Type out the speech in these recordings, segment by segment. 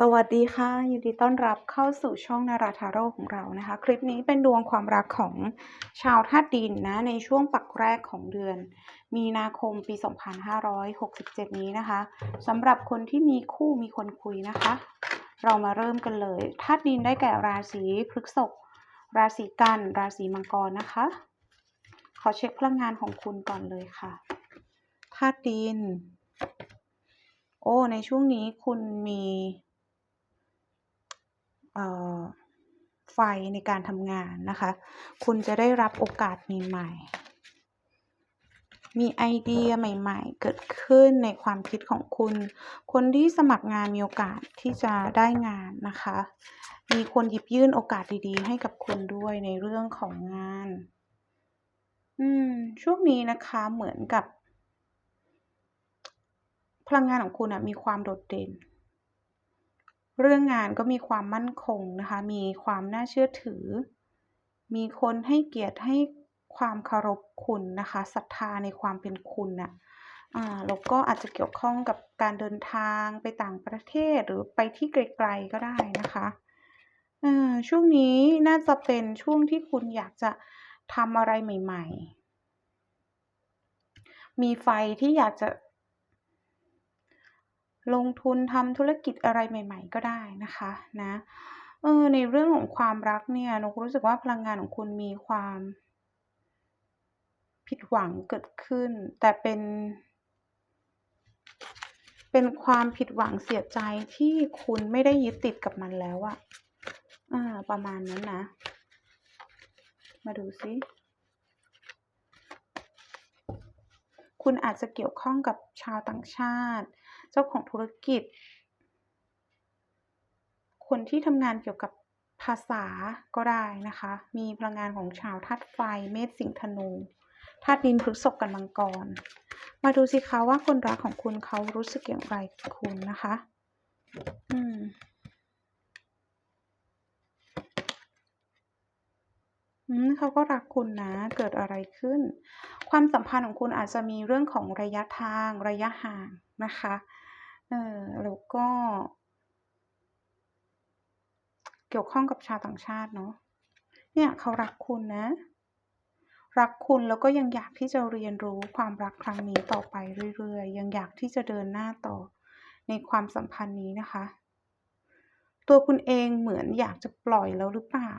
สวัสดีค่ะ ยินดีต้อนรับเข้าสู่ช่องนาราทาโร่ของเรานะคะ คลิปนี้เป็นดวงความรักของชาวธาตุดินนะ ในช่วงปักแรกของเดือน มีนาคมปี 2567 นี้นะคะสำหรับคนที่มีคู่มีคนคุยนะคะ เรามาเริ่มกันเลยธาตุดินได้แก่ราศีพฤษภราศีกัน ราศีมังกรนะคะ ขอเช็คพลังงานของคุณก่อนเลยค่ะธาตุดิน โอ้ในช่วงนี้คุณมี ไฟในการทำงานนะคะ คุณจะได้รับโอกาสใหม่ๆ มีไอเดียใหม่ๆ เกิดขึ้นในความคิดของคุณ คนที่สมัครงานมีโอกาสที่จะได้งานนะคะ มีคนหยิบยื่นโอกาสดีๆ ให้กับคุณด้วยในเรื่องของงาน อืม ช่วงนี้นะคะเหมือนกับ พลังงานของคุณอะมีความโดดเด่น เรื่องงานก็มีความมั่นคงนะคะ มีความน่าเชื่อถือ มีคนให้เกียรติให้ความเคารพคุณนะคะศรัทธาในความเป็นคุณน่ะอ่าแล้วก็อาจจะเกี่ยวข้องกับการเดินทางไปต่างประเทศหรือไปที่ไกลๆก็ได้นะคะเออช่วงนี้น่าจะเป็นช่วงที่คุณอยากจะทำอะไรใหม่ ๆ มีไฟที่อยากจะ ลงทุนทำธุรกิจอะไรใหม่ ๆ ก็ได้นะคะนะเออในเรื่องของความรักเนี่ยนกรู้สึกว่าพลังงานของคุณมีความ ผิดหวังเกิดขึ้น แต่เป็น เป็นความผิดหวังเสียใจที่คุณไม่ได้ยึดติดกับมันแล้วอะอาประมาณนั้นนะ มาดูซิคุณอาจจะเกี่ยวข้องกับชาวต่างชาติ เจ้าของธุรกิจ คนที่ทำงานเกี่ยวกับภาษาก็ได้นะคะ มีพลังงานของชาวธาตุไฟ เมษสิงห์ธนูธาตุดินพฤษภกับมังกร มาดูสิคะว่าคนรักของคุณเขารู้สึกอย่างไรกับคุณนะคะ อืมเขาก็รักคุณนะ เกิดอะไรขึ้น ความสัมพันธ์ของคุณอาจจะมีเรื่องของระยะทางระยะห่างนะคะ เออแล้วก็ เกี่ยวข้องกับชาวต่างชาติเนาะเนี่ยเขารักคุณนะ รักคุณแล้วก็ยังอยากที่จะเรียนรู้ความรักครั้งนี้ต่อไปเรื่อยๆ ยังอยากที่จะเดินหน้าต่อในความสัมพันธ์นี้นะคะ ตัวคุณเองเหมือนอยากจะปล่อยแล้วหรือเปล่า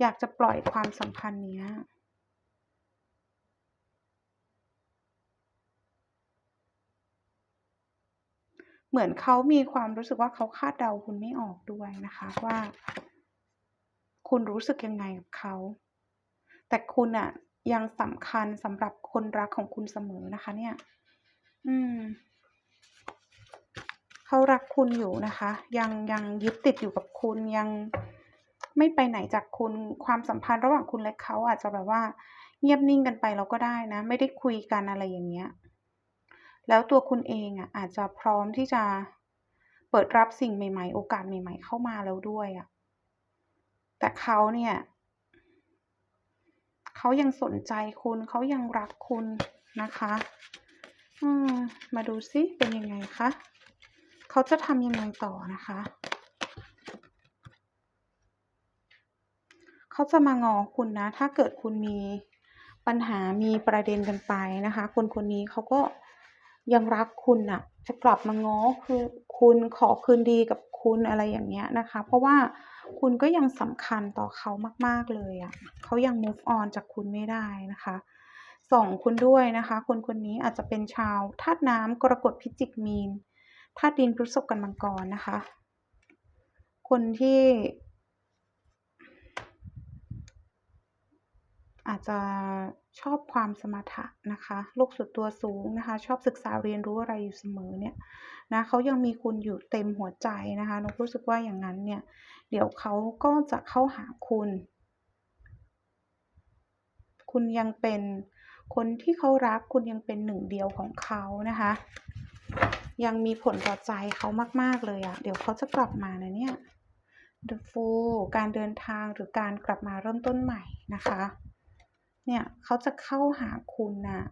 อยากจะปล่อยความสัมพันธ์เนี้ย เหมือนเขามีความรู้สึกว่าเขาคาดเดาคุณไม่ออกด้วยนะคะว่า คุณรู้สึกยังไงกับเขา แต่คุณน่ะยังสำคัญสำหรับคนรักของคุณเสมอนะคะ เนี่ย อืมเขารักคุณอยู่นะคะ ยังยังยึดติดอยู่กับคุณยังไม่ไปไหนจากคุณความสัมพันธ์ระหว่างคุณและเขาอาจจะแบบว่า เงียบนิ่งกันไปแล้วก็ได้นะ ไม่ได้คุยกันอะไรอย่างเงี้ย แล้วตัวคุณเองอะอาจจะพร้อมที่จะเปิดรับสิ่งใหม่ๆ โอกาสใหม่ ๆ เข้ามาแล้วด้วยอะแต่เขาเนี่ยเขายังสนใจคุณเขายังรักคุณนะคะอืมมาดูซิเป็นยังไงคะเขาจะทำยังไงต่อนะคะเขาจะมางอคุณนะ ถ้าเกิดคุณมีปัญหามีประเด็นกันไปนะคะ คนคนนี้เขาก็ ยังรักคุณน่ะ จะกลับมาง้อคือคุณขอคืนดีกับคุณอะไรอย่างเงี้ยนะคะ เพราะว่าคุณก็ยังสำคัญต่อเขามาก ๆ เลยอะเขายัง move on จากคุณไม่ได้นะคะส่องคุณด้วยนะคะ คนคนนี้อาจจะเป็นชาวธาตุน้ำกรกฎพิจิกมีนธาตุดินพฤษภกับมังกรนะคะ คนที่ อาจจะ ชอบความสมถะนะคะโลกส่วนตัวสูงนะคะ ชอบศึกษาเรียนรู้อะไรอยู่เสมอเนี่ยนะเขายังมีคุณอยู่เต็มหัวใจนะคะนกรู้สึกว่าอย่างงั้นเนี่ย เดี๋ยวเขาก็จะเข้าหาคุณ คุณยังเป็นคนที่เขารักคุณยังเป็นหนึ่งเดียวของเขานะคะ ยังมีผลต่อใจเขามาก ๆ เลยอะเดี๋ยวเขาจะกลับมานะเนี่ย The Fool การเดินทางหรือการกลับมาเริ่มต้นใหม่นะคะ เนี่ยเขาจะเข้าหาคุณนะ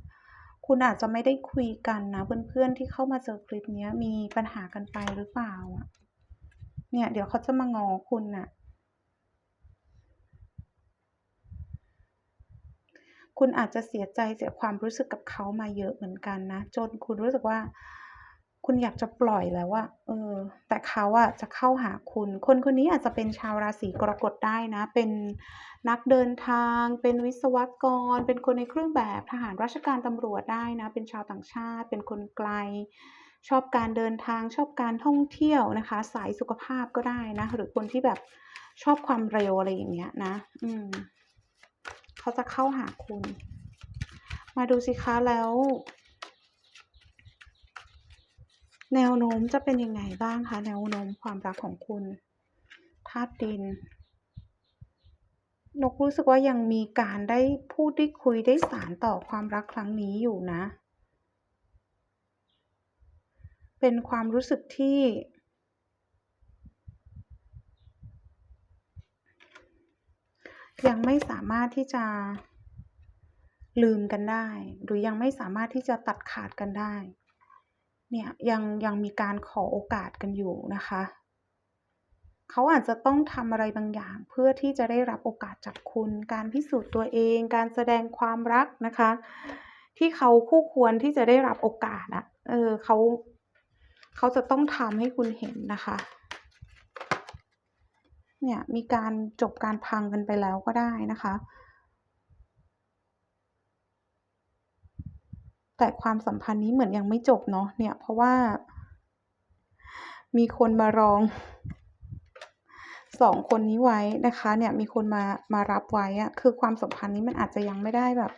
คุณอาจจะไม่ได้คุยกันนะ เพื่อนๆที่เข้ามาเจอคลิปนี้มีปัญหากันไปหรือเปล่าอะเนี่ย เดี๋ยวเขาจะมางอคุณน่ะ คุณอาจจะเสียใจเสียความรู้สึกกับเขามาเยอะเหมือนกันนะ จนคุณรู้สึกว่า คุณอยากจะปล่อยแล้วอะเออ แต่เขาอะจะเข้าหาคุณ คนคนนี้อาจจะเป็นชาวราศีกรกฎได้นะ เป็นนักเดินทาง เป็นวิศวกร เป็นคนในเครื่องแบบทหารราชการตำรวจได้นะ เป็นชาวต่างชาติ เป็นคนไกล ชอบการเดินทาง ชอบการท่องเที่ยวนะคะ สายสุขภาพก็ได้นะ หรือคนที่แบบชอบความเร็วอะไรอย่างเงี้ยนะ อืม เขาจะเข้าหาคุณ มาดูสิคะแล้ว แนวโน้มจะเป็นยังไงบ้างคะ แนวโน้มความรักของคุณธาตุดิน นกรู้สึกว่ายังมีการได้พูดได้คุยได้สานต่อความรักครั้งนี้อยู่นะ เป็นความรู้สึกที่ ยังไม่สามารถที่จะลืมกันได้ หรือยังไม่สามารถที่จะตัดขาดกันได้ เนี่ยยังยังมีการขอโอกาสกันอยู่นะคะ เขาอาจจะต้องทำอะไรบางอย่างเพื่อที่จะได้รับโอกาสจากคุณ การพิสูจน์ตัวเอง การแสดงความรักนะคะ ที่เขาคู่ควรที่จะได้รับโอกาสอะเออเขาเขาจะต้องทำให้คุณเห็นนะคะเนี่ยมีการจบการพังกันไปแล้วก็ได้นะคะ แต่ความสัมพันธ์นี้เหมือนยังไม่จบเนาะเนี่ย เพราะว่า มีคนมารองสองคนนี้ไว้นะคะ เนี่ย มีคนมามารับไว้อะคือความสัมพันธ์นี้มันอาจจะยังไม่ได้แบบ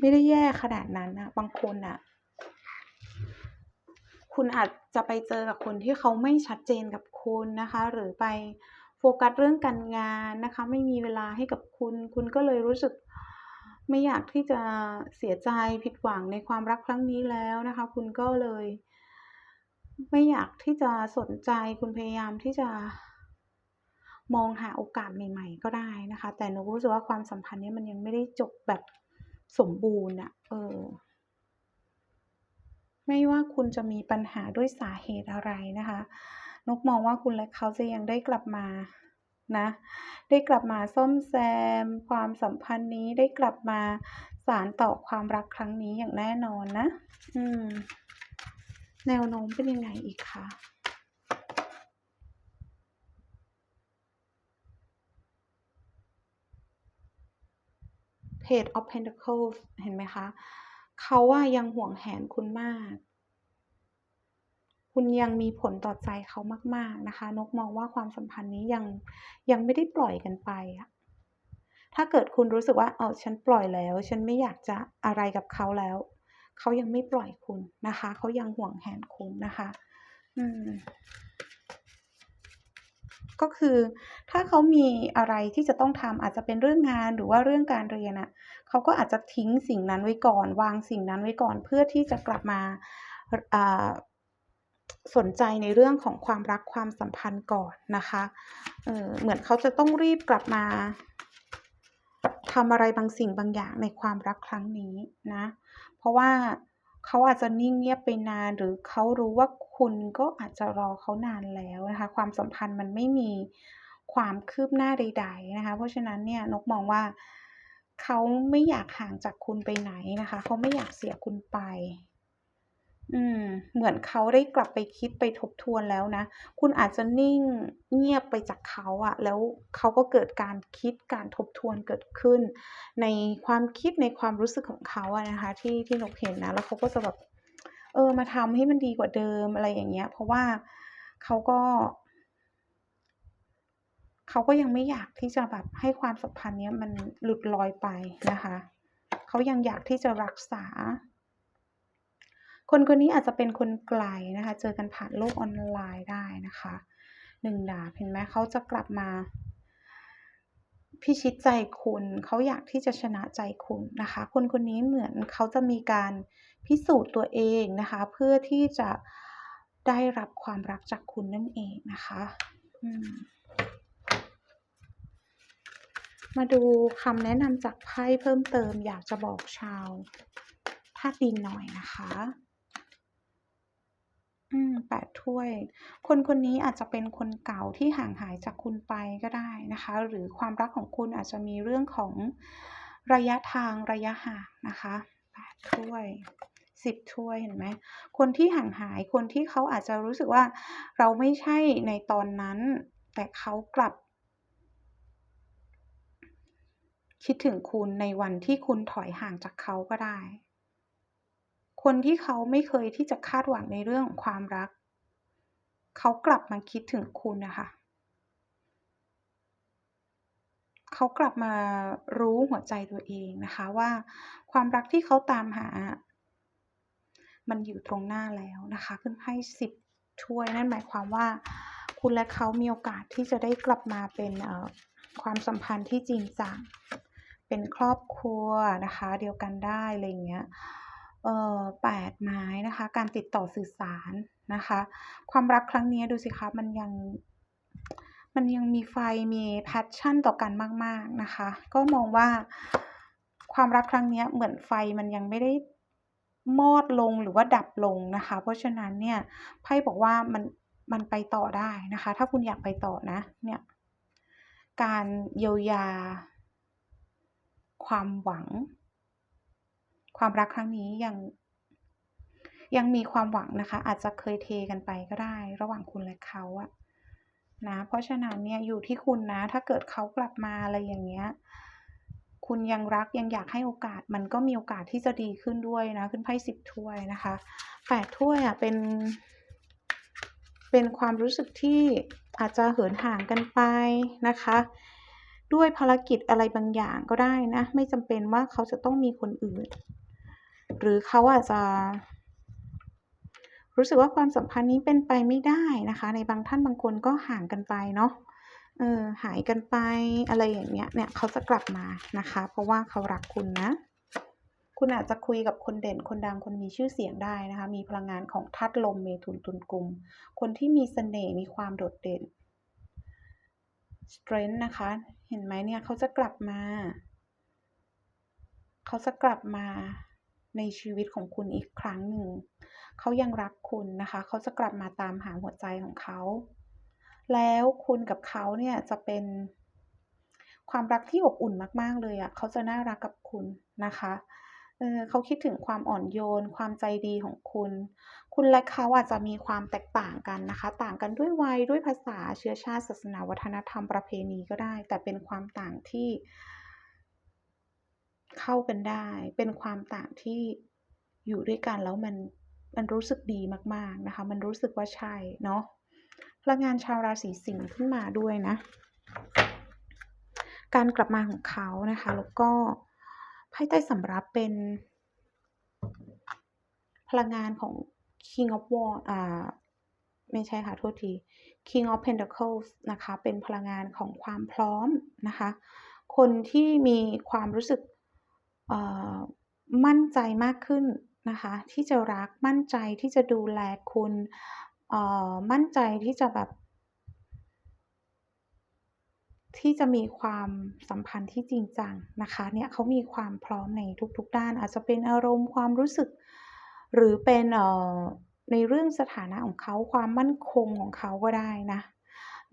ไม่ได้แย่ขนาดนั้นนะบางคนอะคุณอาจจะไปเจอกับคนที่เขาไม่ชัดเจนกับคุณนะคะ หรือไปโฟกัสเรื่องการงานนะคะ ไม่มีเวลาให้กับคุณ คุณก็เลยรู้สึก ไม่อยากที่จะเสียใจผิดหวังในความรักครั้งนี้แล้วนะคะ คุณก็เลย ไม่อยากที่จะสนใจคุณพยายามที่จะมองหาโอกาสใหม่ ๆ ก็ได้นะคะ แต่หนูรู้สึกว่าความสัมพันธ์นี้มันยังไม่ได้จบแบบสมบูรณ์อะเออ ไม่ว่าคุณจะมีปัญหาด้วยสาเหตุอะไรนะคะ นกมองว่าคุณและเขาจะยังได้กลับมา นะได้กลับมาซ่อมแซม ความสัมพันธ์นี้ได้กลับมาสานต่อความรักครั้งนี้อย่างแน่นอนนะ อืม แนวโน้มเป็นยังไงอีกคะ Page of Pentacles เห็นไหมคะ เขาอะยังห่วงแหนคุณมาก คุณยังมีผลต่อใจเขามาก ๆนะคะ นกมองว่าความสัมพันธ์นี้ยังยังไม่ได้ปล่อยกันไปอะถ้าเกิดคุณรู้สึกว่าเออฉันปล่อยแล้ว ฉันไม่อยากจะอะไรกับเขาแล้ว เขายังไม่ปล่อยคุณนะคะ เขายังห่วงแหนคุณนะคะ อืม ก็คือ ถ้าเขามีอะไรที่จะต้องทำอาจจะเป็นเรื่องงานหรือว่าเรื่องการเรียนอะเขาก็อาจจะทิ้งสิ่งนั้นไว้ก่อน วางสิ่งนั้นไว้ก่อนเพื่อที่จะกลับมาอ่า สนใจในเรื่องของความรักความสัมพันธ์ก่อนนะคะเออเหมือนเขาจะต้องรีบกลับมาทำอะไรบางสิ่งบางอย่างในความรักครั้งนี้นะ เพราะว่าเขาอาจจะนิ่งเงียบไปนานหรือเขารู้ว่าคุณก็อาจจะรอเขานานแล้วนะคะ ความสัมพันธ์มันไม่มีความคืบหน้าใด ๆนะคะ เพราะฉะนั้นเนี่ยนกมองว่าเขาไม่อยากห่างจากคุณไปไหนนะคะ เขาไม่อยากเสียคุณไป อืม เหมือนเขาได้กลับไปคิดไปทบทวนแล้วนะ คุณอาจจะนิ่งเงียบไปจากเขาอะแล้วเขาก็เกิดการคิดการทบทวนเกิดขึ้น ในความคิดในความรู้สึกของเขาอะนะคะ ที่ที่นกเห็นนะ แล้วเขาก็จะแบบเออมาทำให้มันดีกว่าเดิมอะไรอย่างเงี้ย เพราะว่าเขาก็เขาก็ยังไม่อยากที่จะแบบให้ความสัมพันธ์เนี้ยมันหลุดลอยไปนะคะ เขายังอยากที่จะรักษา คนคนนี้อาจจะเป็นคนไกลนะคะ เจอกันผ่านโลกออนไลน์ได้นะคะหนึ่งดาบเห็นไหมเขาจะกลับมา พิชิตใจคุณเขาอยากที่จะชนะใจคุณนะคะ คนคนนี้เหมือนเขาจะมีการพิสูจน์ตัวเองนะคะ เพื่อที่จะได้รับความรักจากคุณนั่นเองนะคะมมาดูคำแนะนำจากไพ่เพิ่มเติมอยากจะบอกชาวธาตุดินหน่อยนะคะ แปดถ้วย คนคนนี้อาจจะเป็นคนเก่าที่ห่างหายจากคุณไปก็ได้นะคะ หรือความรักของคุณอาจจะมีเรื่องของระยะทางระยะห่างนะคะแปดถ้วยสิบถ้วยเห็นไหมคนที่ห่างหายคนที่เขาอาจจะรู้สึกว่าเราไม่ใช่ในตอนนั้น แต่เขากลับ คิดถึงคุณในวันที่คุณถอยห่างจากเขาก็ได้ คนที่เขาไม่เคยที่จะคาดหวังในเรื่องของความรัก เขากลับมาคิดถึงคุณนะคะ เขากลับมารู้หัวใจตัวเองนะคะว่าความรักที่เขาตามหา มันอยู่ตรงหน้าแล้วนะคะ ขึ้นไพ่สิบถ้วยนั่นหมายความว่าคุณและเขามีโอกาสที่จะได้กลับมาเป็นความสัมพันธ์ที่จริงจังเป็นครอบครัวนะคะ เดียวกันได้อะไรอย่างเงี้ย แปดไม้นะคะ การติดต่อสื่อสารนะคะ ความรักครั้งนี้ดูสิคะมันยังมันยังมีไฟมีแพชชั่นต่อกันมาก ๆนะคะ ก็มองว่าความรักครั้งนี้เหมือนไฟมันยังไม่ได้มอดลงหรือว่าดับลงนะคะ เพราะฉะนั้นเนี่ยไพ่บอกว่ามันมันไปต่อได้นะคะ ถ้าคุณอยากไปต่อนะเนี่ยการเยียวยา ความหวัง ความรักครั้งนี้ยังยังมีความหวังนะคะ อาจจะเคยเทกันไปก็ได้ ระหว่างคุณและเขาอะนะเพราะฉะนั้นเนี่ยอยู่ที่คุณนะ ถ้าเกิดเขากลับมาอะไรอย่างเงี้ยคุณยังรักยังอยากให้โอกาสมันก็มีโอกาสที่จะดีขึ้นด้วยนะ ขึ้นไพ่สิบถ้วยนะคะแปดถ้วยอะเป็นเป็นความรู้สึกที่อาจจะเหินห่างกันไปนะคะ ด้วยภารกิจอะไรบางอย่างก็ได้นะ ไม่จำเป็นว่าเขาจะต้องมีคนอื่น หรือเขาอาจจะรู้สึกว่าความสัมพันธ์นี้เป็นไปไม่ได้นะคะ ในบางท่านบางคนก็ห่างกันไปเนาะเออหายกันไปอะไรอย่างเงี้ยเนี่ยเขาจะกลับมานะคะ เพราะว่าเขารักคุณนะ คุณอาจจะคุยกับคนเด่นคนดังคนมีชื่อเสียงได้นะคะ มีพลังงานของธาตุลมเมถุนตุลกุม คนที่มีเสน่ห์มีความโดดเด่น strength นะคะ เห็นไหมเนี่ยเขาจะกลับมา เขาจะกลับมา ในชีวิตของคุณอีกครั้งหนึ่ง เขายังรักคุณนะคะ เขาจะกลับมาตามหาหัวใจของเขา แล้วคุณกับเขาเนี่ยจะเป็นความรักที่อบอุ่นมาก ๆ เลยอะ่ะ เขาจะน่ารักกับคุณนะคะเออเขาคิดถึงความอ่อนโยน ความใจดีของคุณ คุณและเขาอาจจะมีความแตกต่างกันนะคะ ต่างกันด้วยวัย ด้วยภาษา เชื้อชาติ ศาสนา วัฒนธรรม ประเพณีก็ได้ แต่เป็นความต่างที่ เข้ากันได้ เป็นความต่างที่อยู่ด้วยกันแล้วมันมันรู้สึกดีมากๆนะคะ มันรู้สึกว่าใช่เนาะพลังงานชาวราศีสิงห์ขึ้นมาด้วยนะ การกลับมาของเขานะคะ แล้วก็ไพ่ใต้สำรับเป็น พลังงานของ King of War อ่าไม่ใช่ค่ะ โทษที King of Pentacles นะคะ เป็นพลังงานของความพร้อมนะคะ คนที่มีความรู้สึก มั่นใจมากขึ้นนะคะ ที่จะรักมั่นใจที่จะดูแลคุณมั่นใจที่จะแบบ ที่จะมีความสัมพันธ์ที่จริงจังนะคะเนี่ยเขามีความพร้อมในทุก ๆ ด้าน อาจจะเป็นอารมณ์ความรู้สึก หรือเป็นในเรื่องสถานะของเขาความมั่นคงของเขาก็ได้นะ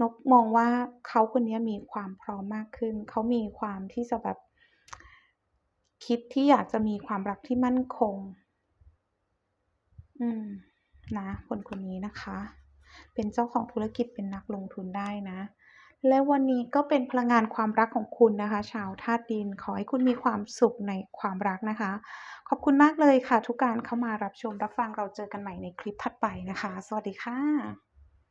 นกมองว่าเขาคนนี้มีความพร้อมมากขึ้น เขามีความที่จะแบบ คิดที่อยากจะมีความรักที่มั่นคง อืม นะ คนคนนี้นะคะ เป็นเจ้าของธุรกิจเป็นนักลงทุนได้นะ และวันนี้ก็เป็นพลังงานความรักของคุณนะคะ ชาวธาตุดิน ขอให้คุณมีความสุขในความรักนะคะ ขอบคุณมากเลยค่ะ ทุกการเข้ามารับชมรับฟังเราเจอกันใหม่ในคลิปถัดไปนะคะ สวัสดีค่ะ